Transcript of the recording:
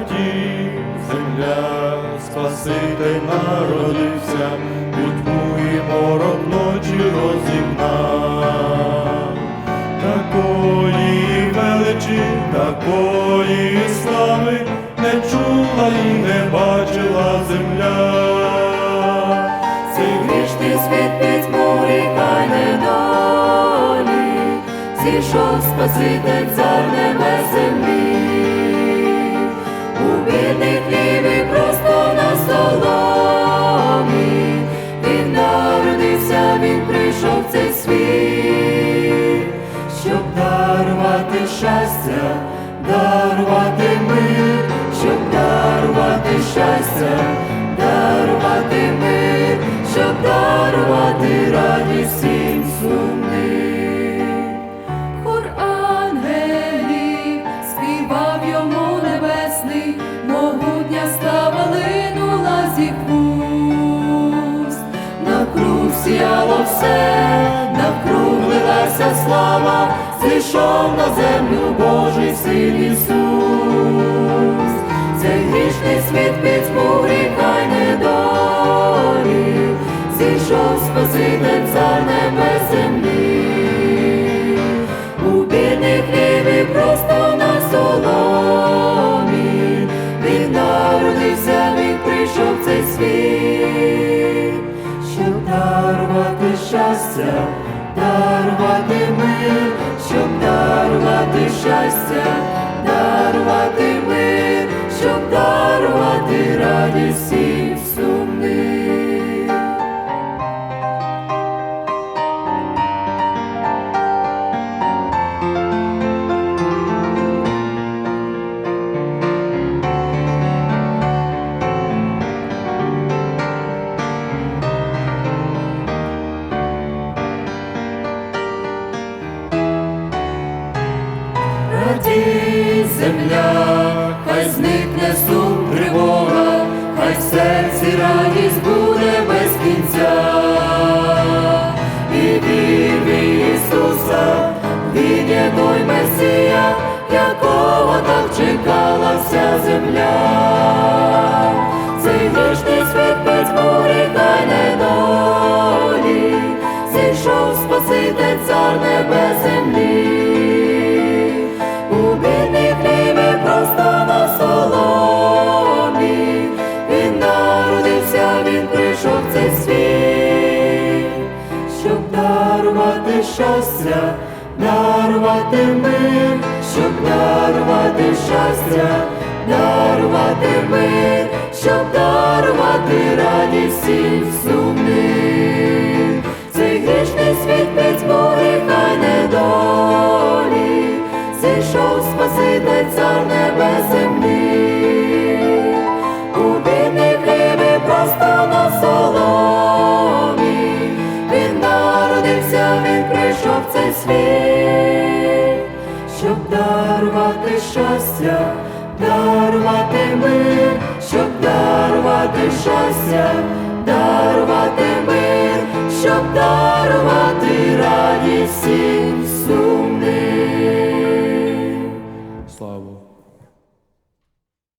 тій земля, Спаситель народився, пітьму і морок ночі розігнав. Такої величі, такої слави не чула і не бачила земля. Цей світ підмурікай недолі, зійшов Спаситель цар небес землі, бідний просто на столомі, він народився, він прийшов цей світ, щоб дарувати щастя, дарувати мир, щоб дарувати щастя, все, навкруглилася слава, зійшов на землю Божий син Ісус. Цей грішний світ пітьму гріха й недолі, зійшов Спаситель щастя, дарувати мир, щоб дарувати щастя, дарувати мир, щоб дарувати радість Земля, хай зникне сум тривога, хай в серці радість буде без кінця. І вір Ісуса, Він є той Месія, якого так чекала вся земля. Дарувати щастя, дарувати мир, щоб дарувати щастя, дарувати мир, щоб дарувати радість всім сумним. Світ, щоб дарувати щастя, дарувати мир, щоб дарувати щастя, дарувати мир, щоб дарувати радість